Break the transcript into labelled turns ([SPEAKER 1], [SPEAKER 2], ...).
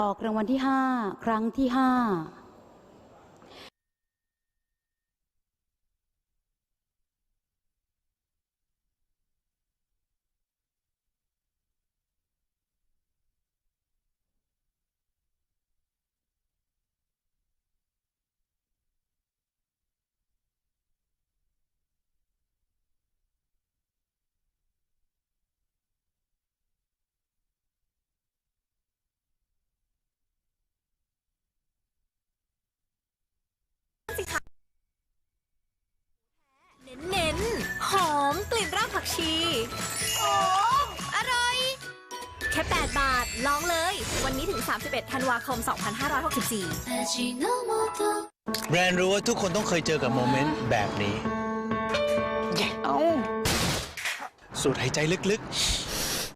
[SPEAKER 1] ออกรางวัลที่ห้าครั้งที่ห้า
[SPEAKER 2] ค่ 8 บาท ลองเลย วันนี้ถึง 31 ธันวาคม 2564
[SPEAKER 3] แบรนด์รู้ว่าทุกคนต้องเคยเจอกับโมเมนต์แบบนี้ สูดหายใจลึกๆ